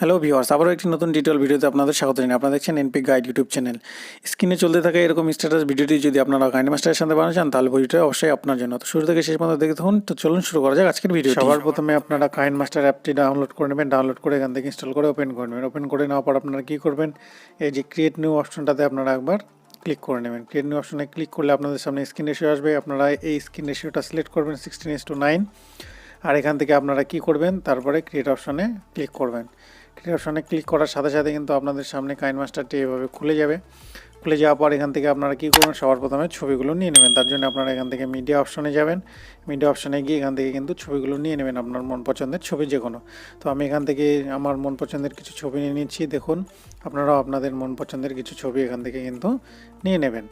Hello viewers আবারও একটি নতুন ডিটেল ভিডিওতে আপনাদের স্বাগত জানাই। আপনারা দেখছেন এনপি গাইড ইউটিউব চ্যানেল স্ক্রিনে চলতে থাকা এরকম স্ট্যাটাস ভিডিওটি যদি আপনারা গাইড মাস্টারের সাথে বানানো চান তাহলে ভিডিওটা অবশ্যই আপনার জন্য। তো শুরু থেকে শেষ পর্যন্ত দেখে থাকুন। তো চলুন শুরু করা যাক আজকের ভিডিও সবার প্রথমে আপনারা কাইন মাস্টার অ্যাপটি ডাউনলোড করে নেবেন। ডাউনলোড করে এখান থেকে ইনস্টল করে ওপেন করে নেবেন। ওপেন করে নেওয়ার পর আপনারা কী করবেন? এই যে ক্রিয়েট নিউ অপশনটাতে আপনারা একবার ক্লিক করে নেবেন। ক্রিয়েট নিউ অপশনে ক্লিক করলে আপনাদের সামনে স্ক্রিন রেশিও আসবে। আপনারা এই স্ক্রিন রেশিওটা সিলেক্ট করবেন সিক্সটিন ইস টু নাইন আর এখান থেকে আপনারা কি করবেন, তারপরে ক্রিয়েট অপশানে ক্লিক করবেন। ক্রিয়েট অপশানে ক্লিক করার সাথে সাথে কিন্তু আপনাদের সামনে কাইন মাস্টারটি এভাবে খুলে যাবে। খুলে যাওয়ার পর এখান থেকে আপনারা কী করবেন, সবার প্রথমে ছবিগুলো নিয়ে নেবেন। তার জন্য আপনারা এখান থেকে মিডিয়া অপশনে যাবেন। মিডিয়া অপশনে গিয়ে এখান থেকে কিন্তু ছবিগুলো নিয়ে নেবেন আপনার মন পছন্দের ছবি যে কোনো তো আমি এখান থেকে আমার মন পছন্দের কিছু ছবি নিয়ে নিচ্ছি। দেখুন, আপনারাও আপনাদের মন পছন্দের কিছু ছবি এখান থেকে কিন্তু নিয়ে নেবেন।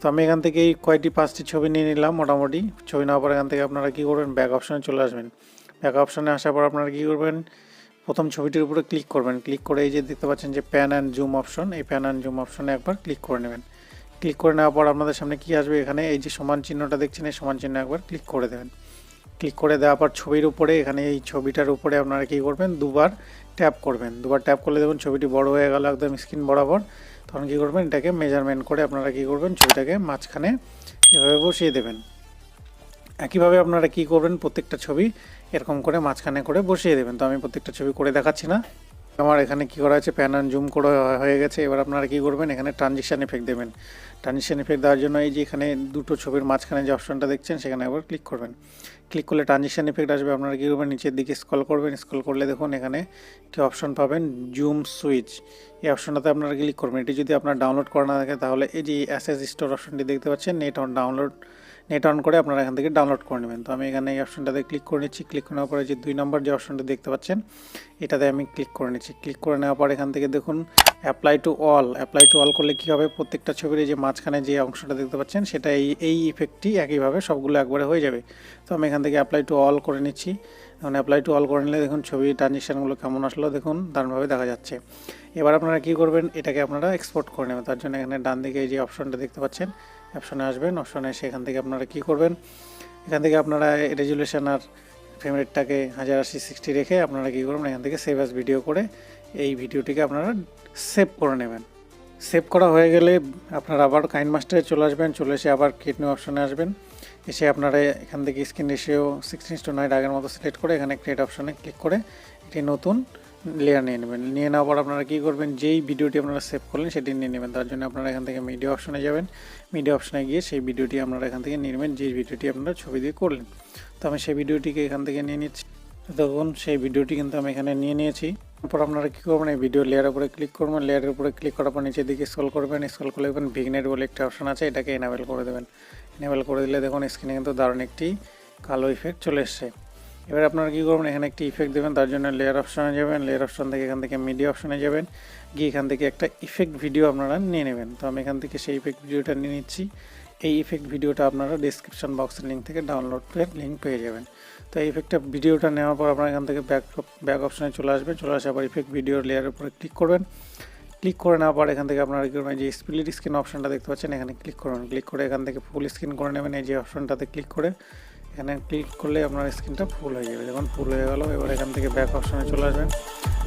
তো আমি এখান থেকে এই পাঁচটি ছবি নিয়ে নিলাম মোটামুটি। ছবি নেওয়ার পর এখান থেকে আপনারা কী করবেন? ব্যাক অপশনে চলে আসবেন। ব্যাক অপশনে আসার পর আপনারা কী করবেন? প্রথম ছবিটির উপরে ক্লিক করবেন। ক্লিক করে এই যে দেখতে পাচ্ছেন যে প্যান অ্যান্ড জুম অপশন, এই প্যান অ্যান্ড জুম অপশনে একবার ক্লিক করে নেবেন। ক্লিক করে নেওয়ার পর আপনাদের সামনে কী আসবে এখানে? এই যে সমান চিহ্নটা দেখছেন, এই সমান চিহ্ন একবার ক্লিক করে দেবেন। ক্লিক করে দেওয়ার পর ছবির উপরে, এখানে এই ছবিটার উপরে আপনারা কী করবেন? দুবার ট্যাপ করবেন। দুবার ট্যাপ করলে দেখুন ছবিটি বড় হয়ে গেল, একদম স্ক্রিন বরাবর। তখন কী করবেন, এটাকে মেজারমেন্ট করে আপনারা কি করবেন, ছবিটাকে মাঝখানে এভাবে বসিয়ে দেবেন। একইভাবে আপনারা কি করবেন, প্রত্যেকটা ছবি এরকম করে মাঝখানে করে বসিয়ে দেবেন। তো আমি প্রত্যেকটা ছবি করে দেখাচ্ছি না। আমার এখানে কি করা আছে? প্যান জুম করে হয়ে গেছে। এবার আপনারা কী করবেন? এখানে ট্রানজিশন এফেক্ট দেবেন। ট্রানজিশন এফেক্ট দেওয়ার জন্য এই যে এখানে দুটো ছবির মাঝখানে যে অপশনটা দেখছেন, সেখানে একবার ক্লিক করবেন। ক্লিক করলে ট্রানজিশন এফেক্ট আসবে। আপনারা কী করবেন? নিচের দিকে স্ক্রল করবেন। স্ক্রল করলে দেখুন এখানে একটি অপশন পাবেন জুম সুইচ এই অপশনটাতে আপনারা ক্লিক করবেন। এটি যদি আপনার ডাউনলোড করা না থাকে, তাহলে এই যে অ্যাসেস স্টোর অপশনটি দেখতে পাচ্ছেন net on download net on করে আপনারা এখান থেকে ডাউনলোড করে নেবেন। তো আমি এখানে এই অপশনটাতে ক্লিক করে নিচ্ছি। ক্লিক করার পরে যে দুই নম্বর যে অপশনটা দেখতে পাচ্ছেন, এটাতে আমি ক্লিক করে নিচ্ছি। ক্লিক করে নেওয়ার পর এখান থেকে দেখুন apply to all apply to all করলে কী হবে? প্রত্যেকটা ছবির যে মাঝখানে যে অংশটা দেখতে পাচ্ছেন, সেটা এই এই ইফেক্টটি একইভাবে সবগুলো একবারে হয়ে যাবে। তো আমি এখান থেকে অ্যাপ্লাই টু অল করে নিচ্ছি। এখন অ্যাপ্লাই টু অল করে নিলে দেখুন ছবি ট্রানজেকশানগুলো কেমন আসলো দেখুন, দারুণভাবে দেখা যাচ্ছে। এবার আপনারা কী করবেন? এটাকে আপনারা এক্সপোর্ট করে নেবেন। তার জন্য এখানে ডান দিকে এই যে অপশনটা দেখতে পাচ্ছেন অপশনে আসবেন। অপশনে এসে এখান থেকে আপনারা কী করবেন? এখান থেকে আপনারা রেজুলেশন আর ফ্রেম রেটটাকে হাজার আশি সিক্সটি রেখে আপনারা কী করবেন? এখান থেকে সেভ অ্যাস ভিডিও করে এই ভিডিওটিকে আপনারা সেভ করে নেবেন। সেভ করা হয়ে গেলে আপনারা আবার কাইন মাস্টারে চলে আসবেন। চলে এসে আবার কিডনি অপশনে আসবেন। এসে আপনারা এখান থেকে screen ratio sixteen to nine আগের মতো সিলেক্ট করে এখানে ক্রিয়েট অপশনে ক্লিক করে একটি নতুন লেয়ার নিয়ে নেবেন। নিয়ে নেওয়ার পর আপনারা কী করবেন, যেই ভিডিওটি আপনারা সেভ করলেন সেটি নিয়ে নেবেন। তার জন্য আপনারা এখান থেকে মিডিয়া অপশনে যাবেন। মিডিয়া অপশনে গিয়ে সেই ভিডিওটি আপনারা এখান থেকে নিয়ে নেবেন যে ভিডিওটি আপনারা ছবি দিয়ে করলেন। তো আমি সেই ভিডিওটিকে এখান থেকে নিয়ে নিচ্ছি। তখন সেই ভিডিওটি কিন্তু আমি এখানে নিয়ে নিয়েছি। তারপর আপনারা কী করবেন, এই ভিডিও লেয়ারের উপরে ক্লিক করবেন। লেয়ারের উপরে ক্লিক করার পর নিচের দিকে স্ক্রল করবেন। স্ক্রল করলে দেখবেন ভিগনেট বলে একটা অপশন আছে, এটাকে এনাবেল করে দেবেন। এনাবেল করে দিলে দেখুন স্ক্রিনে কিন্তু দারুণ একটি কালো ইফেক্ট চলে এসছে। এবার আপনারা কী করবেন? এখানে একটি ইফেক্ট দেবেন, তার জন্য লেয়ার অপশনে যাবেন। লেয়ার অপশন থেকে এখান থেকে মিডিয়া অপশনে যাবেন। গিয়ে এখান থেকে একটা ইফেক্ট ভিডিও আপনারা নিয়ে নেবেন। তো আমি এখান থেকে সেই ইফেক্ট ভিডিওটা নিয়ে নিচ্ছি। এই ইফেক্ট ভিডিওটা আপনারা ডিসক্রিপশন বক্সের লিঙ্ক থেকে ডাউনলোড ডাউনলোডের লিঙ্ক পেয়ে যাবেন। তো এই ইফেক্টটা ভিডিওটা নেওয়ার পর আপনারা এখান থেকে ব্যাক ব্যাক অপশনে চলে আসবেন। চলে আসার পর ইফেক্ট ভিডিওর লেয়ারের উপরে ক্লিক করবেন। ক্লিক করে নেওয়ার পর এখান থেকে আপনারা কী করবেন? যে স্প্লিট স্ক্রিন অপশনটা দেখতে পাচ্ছেন, এখানে ক্লিক করবেন ক্লিক করে এখান থেকে ফুল স্ক্রিন করে নেবেন। এই যে অপশনটাতে ক্লিক করে এখানে ক্লিক করলে আপনার স্ক্রিনটা ফুল হয়ে যাবে। যখন ফুল হয়ে গেল, এবার এখান থেকে ব্যাক অপশনে চলে আসবেন।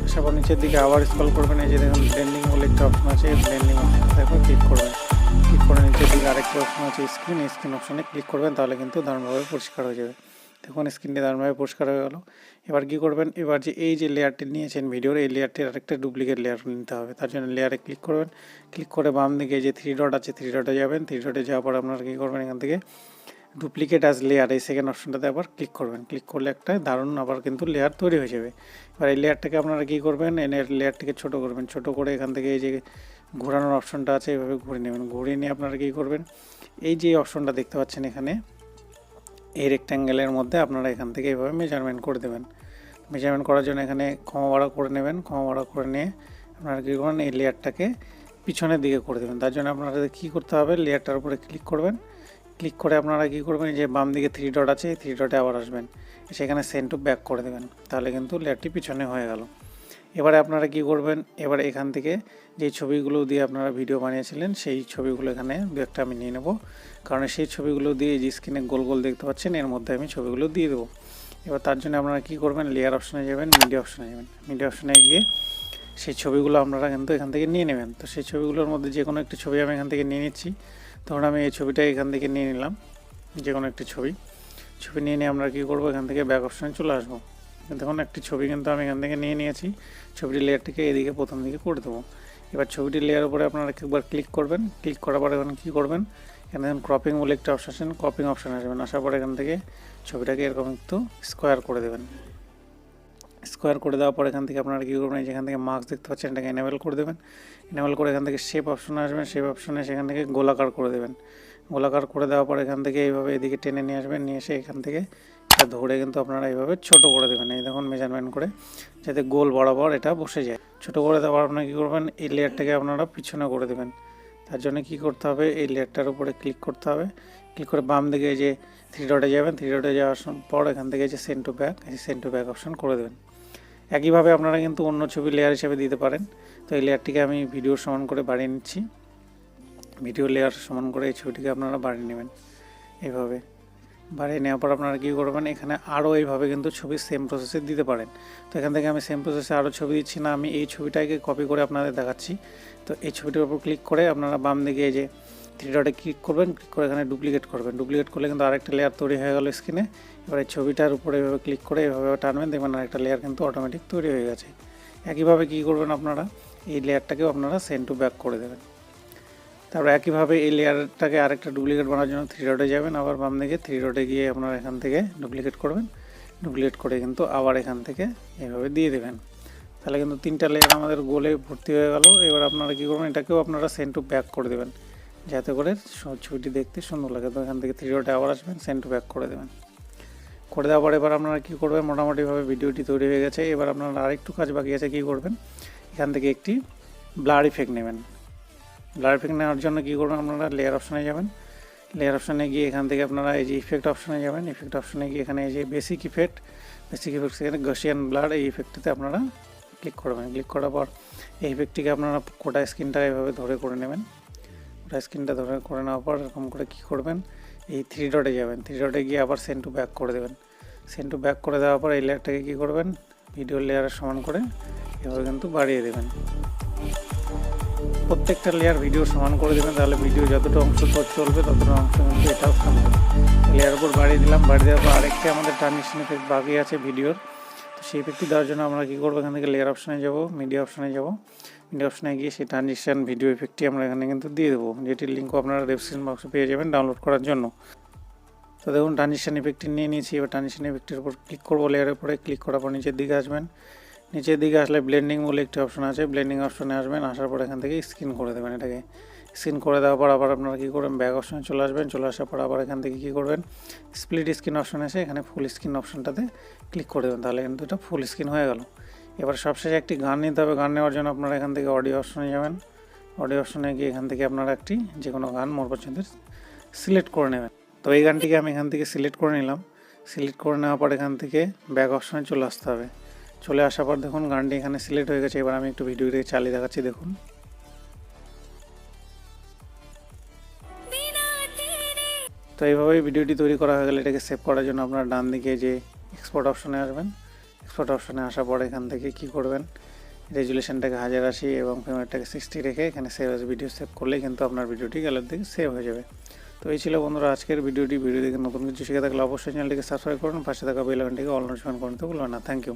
আসার নিচের দিকে আবার স্কল করবেন। এই যে দেখুন ব্লেন্ডিং বলে একটা অপশন আছে এই ব্লেন্ডিং একবার ক্লিক করবেন। ক্লিক করে নিচের দিকে আরেকটি অপশন আছে স্ক্রিন স্ক্রিন অপশনে ক্লিক করবেন, তাহলে কিন্তু দারুণভাবে পরিষ্কার হয়ে যাবে। দেখুন স্ক্রিনটি দারুণভাবে পরিষ্কার হয়ে গেল। এবার কী করবেন? এবার যে এই যে লেয়ারটি নিয়েছেন ভিডিওর এই লেয়ারটির আরেকটা ডুপ্লিকেট লেয়ার নিতে হবে। তার জন্য লেয়ারে ক্লিক করবেন। ক্লিক করে বাম দিকে যে থ্রি ডট আছে থ্রি ডটে যাবেন। থ্রি ডটে যাওয়ার পর আপনারা কী করবেন এখান থেকে ডুপ্লিকেট আজ লেয়ার এই সেকেন্ড অপশনটাতে আবার ক্লিক করবেন। ক্লিক করলে একটা দারুণ আবার কিন্তু লেয়ার তৈরি হয়ে যাবে। এবার এই লেয়ারটাকে আপনারা কী করবেন? এনে লেয়ারটিকে ছোটো করবেন। ছোটো করে এখান থেকে এই যে ঘোরানোর অপশনটা আছে, এভাবে ঘুরে নেবেন। ঘুরিয়ে নিয়ে আপনারা কী করবেন? এই যে অপশনটা দেখতে পাচ্ছেন এখানে, এই রেক্ট্যাঙ্গেলের মধ্যে আপনারা এখান থেকে এইভাবে মেজারমেন্ট করে দেবেন। মেজারমেন্ট করার জন্য এখানে ক্ষমা ভাড়া করে নেবেন। ক্ষমা ভাড়া করে নিয়ে আপনারা কী করবেন? এই লেয়ারটাকে পিছনের দিকে করে দেবেন। তার জন্য আপনারা কী করতে হবে? লেয়ারটার উপরে ক্লিক করবেন। ক্লিক করে আপনারা কী করবেন যে বাম দিকে থ্রি ডট আছে, এই থ্রি ডটে আবার আসবেন। সেখানে সেন্ড টু ব্যাক করে দেবেন, তাহলে কিন্তু লেয়ারটি পিছনে হয়ে গেল। এবারে আপনারা কি করবেন, এবার এখান থেকে যে ছবিগুলো দিয়ে আপনারা ভিডিও বানিয়েছিলেন, সেই ছবিগুলো এখানে দু একটা আমি নিয়ে নেব। কারণ সেই ছবিগুলো দিয়ে যে স্ক্রিনে গোল গোল দেখতে পাচ্ছেন, এর মধ্যে আমি ছবিগুলো দিয়ে দেবো। এবার তার জন্য আপনারা কী করবেন লেয়ার অপশনে যাবেন মিডিয়া অপশনে যাবেন। মিডিয়া অপশনে গিয়ে সেই ছবিগুলো আপনারা কিন্তু এখান থেকে নিয়ে নেবেন। তো সেই ছবিগুলোর মধ্যে যে কোনো একটি ছবি আমি এখান থেকে নিয়ে নিচ্ছি। ধরুন আমি এই ছবিটা এখান থেকে নিয়ে নিলাম যে কোনো একটি ছবি। ছবি নিয়ে নিয়ে আমরা কী করব? এখান থেকে ব্যাক অপশনে চলে আসব। দেখুন, একটি ছবি কিন্তু আমি এখান থেকে নিয়ে নিয়েছি। ছবিটির লেয়ারটিকে এদিকে প্রথম দিকে করে দেবো। এবার ছবিটির লেয়ার উপরে আপনারা একবার ক্লিক করবেন। ক্লিক করার পরে এখন কী করবেন? এখানে দেখুন ক্রপিং বলে একটা অপশান ক্রপিং অপশন আসবেন আসার পরে এখান থেকে ছবিটাকে এরকম একটু স্কোয়ার করে দেবেন। স্কোয়ার করে দেওয়ার পর এখান থেকে আপনারা কী করবেন? যেখান থেকে মার্কস দেখতে পাচ্ছেন, এটাকে এনেবেল করে দেবেন। এনেবেল করে এখান থেকে শেপ অপশনে আসবেন শেপ অপশনে সেখান থেকে গোলাকার করে দেবেন। গোলাকার করে দেওয়ার পর এখান থেকে এইভাবে এদিকে টেনে নিয়ে আসবেন। নিয়ে এসে এখান থেকে এটা ধরে কিন্তু আপনারা এইভাবে ছোট করে দেবেন। এই দেখুন মেজারমেন্ট করে, যাতে গোল বরাবর এটা বসে যায়। ছোট করে দেওয়ার আপনারা কী করবেন? এই লেয়ারটাকে আপনারা পিছনে করে দেবেন। তার জন্য কী করতে হবে? এই লেয়ারটার উপরে ক্লিক করতে হবে। ক্লিক করে বাম দিকে যে থ্রি ডটে যাবেন। থ্রি ডটে যাওয়ার পর এখান থেকে যে send to back send to back option করে দেবেন। একইভাবে আপনারা কিন্তু অন্য ছবি লেয়ার হিসেবে দিতে পারেন। তো এই লেয়ারটিকে আমি ভিডিও সমান করে বাড়িয়ে নিচ্ছি। ভিডিও লেয়ার সমান করে এই ছবিটিকে আপনারা বাড়িয়ে নেবেন এইভাবে। বাড়িয়ে নেওয়ার পর আপনারা কী করবেন, এখানে আরও এইভাবে কিন্তু ছবি সেম প্রসেসে দিতে পারেন। তো এখান থেকে আমি সেম প্রসেসে আরও ছবি দিচ্ছি না, আমি এই ছবিটাকে কপি করে আপনাদের দেখাচ্ছি। তো এই ছবিটার উপর ক্লিক করে আপনারা বাম দিকে এই যে থ্রি ডটে ক্লিক করবেন, ক্লিক করে এখানে ডুপ্লিকেট করবেন। ডুপ্লিকেট করলে কিন্তু আরেকটা লেয়ার তৈরি হয়ে গেল স্ক্রিনে। এবার এই ছবিটার উপরে এভাবে ক্লিক করে এভাবে টানবেন, দেখবেন আরেকটা লেয়ার কিন্তু অটোমেটিক তৈরি হয়ে গেছে। একইভাবে কী করবেন আপনারা? এই লেয়ারটাকেও আপনারা সেন্ড টু ব্যাক করে দেবেন। তারপর একইভাবে এই লেয়ারটাকে আরেকটা ডুপ্লিকেট বানানোর জন্য থ্রি ডটে যাবেন। আবার বাম দিকে থ্রি ডটে গিয়ে আপনারা এখান থেকে ডুপ্লিকেট করবেন। ডুপ্লিকেট করে কিন্তু আবার এখান থেকে এইভাবে দিয়ে দেবেন। তাহলে কিন্তু তিনটা লেয়ার আমাদের গোলে ভর্তি হয়ে গেল। এবার আপনারা কী করবেন? এটাকেও আপনারা সেন্ড টু ব্যাক করে দেবেন। যাতে করে ছবিটি দেখতে সুন্দর লাগে। তো এখান থেকে থ্রি ডটে আবার আসবেন সেন্ড টু ব্যাক করে দেবেন। করে দেওয়ার পর এবার আপনারা কী করবেন? মোটামুটিভাবে ভিডিওটি তৈরি হয়ে গেছে। এবার আপনারা আরেকটু কাজ বাকি আছে, কী করবেন? এখান থেকে একটি ব্লার ইফেক্ট নেবেন। ব্লার ইফেক্ট নেওয়ার জন্য কী করবেন? আপনারা লেয়ার অপশনে যাবেন। লেয়ার অপশনে গিয়ে এখান থেকে আপনারা এই যে ইফেক্ট অপশনে যাবেন। ইফেক্ট অপশনে গিয়ে এখানে এই যে বেসিক ইফেক্ট বেসিক ইফেক্ট সেখানে গার্সিয়ান ব্লার এই ইফেক্টটিতে আপনারা ক্লিক করবেন। ক্লিক করার পর এই ইফেক্টটিকে আপনারা কোটা স্ক্রিনটা এভাবে ধরে করে নেবেন। কোটা স্ক্রিনটা ধরে করে নেওয়ার পর এরকম করে কী করবেন? এই থ্রি ডটে যাবেন। থ্রি ডটে গিয়ে আবার সেন্ড টু ব্যাক করে দেবেন। সেন্ড টু ব্যাক করে দেওয়ার পর এই লেয়ারটাকে কী করবেন? ভিডিও লেয়ারের সমান করে এভাবে কিন্তু বাড়িয়ে দেবেন। প্রত্যেকটা লেয়ার ভিডিও সমান করে দেবেন, তাহলে ভিডিও যতটা অংশ পর চলবে ততটা অংশ কিন্তু এটাও থামবে। লেয়ার উপর বাড়িয়ে দিলাম, বাড়িয়ে দেওয়ার পর আরেকটা আমাদের ট্রানজিশন ইফেক্ট বাকি আছে ভিডিওর তো সেই ইফেক্টটি দেওয়ার জন্য আমরা কী করব? এখান থেকে লেয়ার অপশানে যাব মিডিয়া অপশানে যাব। মিডিয়া অপশনে গিয়ে সেই ট্রানজিশন ভিডিও ইফেক্টটি আমরা এখানে কিন্তু দিয়ে দেবো। যেটির লিঙ্কও আপনারা ডেসক্রিপশন বক্সে পেয়ে যাবেন ডাউনলোড করার জন্য। তো দেখুন ট্রানজিশন ইফেক্টটি নিয়ে নিয়েছি। এবার ট্রানজিশন ইফেক্টের উপর ক্লিক করব লেয়ারের উপরে। ক্লিক করার পর নিচের দিকে আসবেন। নিচের দিকে আসলে ব্লেন্ডিং বলে একটি অপশন আছে। ব্লেন্ডিং অপশনে আসবেন, আসার পর এখান থেকে স্ক্রিন করে দেবেন এটাকে। স্ক্রিন করে দেওয়ার পর আবার আপনারা কী করবেন? ব্যাক অপশনে চলে আসবেন। চলে আসার পর আবার এখান থেকে কী করবেন? স্প্লিট স্ক্রিন অপশন এসে এখানে ফুল স্ক্রিন অপশনটাতে ক্লিক করে দেবেন। তাহলে কিন্তু এটা ফুল স্ক্রিন হয়ে গেল। এবার সবশেষে একটি গান নিতে হবে। গান নেওয়ার জন্য আপনারা এখান থেকে অডিও অপশনে যাবেন। অডিও অপশনে গিয়ে এখান থেকে আপনারা একটি যে কোনো গান মোর পছন্দের সিলেক্ট করে নেবেন। তো এই গানটিকে আমি এখান থেকে সিলেক্ট করে নিলাম। সিলেক্ট করে নেওয়ার পর এখান থেকে ব্যাক অপশনে চলে আসতে হবে। চলে আসার পর দেখুন, গানটি এখানে সিলেক্ট হয়ে গেছে। এবার আমি একটু ভিডিওটিকে চালিয়ে দেখাচ্ছি, দেখুন। তো এইভাবেই ভিডিওটি তৈরি করা হয়ে গেলে। এটাকে সেভ করার জন্য আপনার ডান দিকে যে এক্সপোর্ট অপশনে আসবেন এক্সপোর্ট অপশানে আসার পর এখান থেকে কি করবেন? রেজুলেশনটাকে হাজার আশি এবং পেমেন্টটাকে সিক্সটি রেখে এখানে সেভ আছে ভিডিও সেভ করলেই কিন্তু আপনার ভিডিওটি গ্যালারি দিকে সেভ হয়ে যাবে। তো এই ছিল বন্ধুরা আজকের ভিডিওটি ভিডিও দেখে নতুন কিছু শিখে থাকলে অবশ্যই চ্যানেলটিকে সাবস্ক্রাইব করুন, পাশে থাকা বেল আইকনটিকে অল নোটিফিকেশন করতে ভুলবেন না। Thank you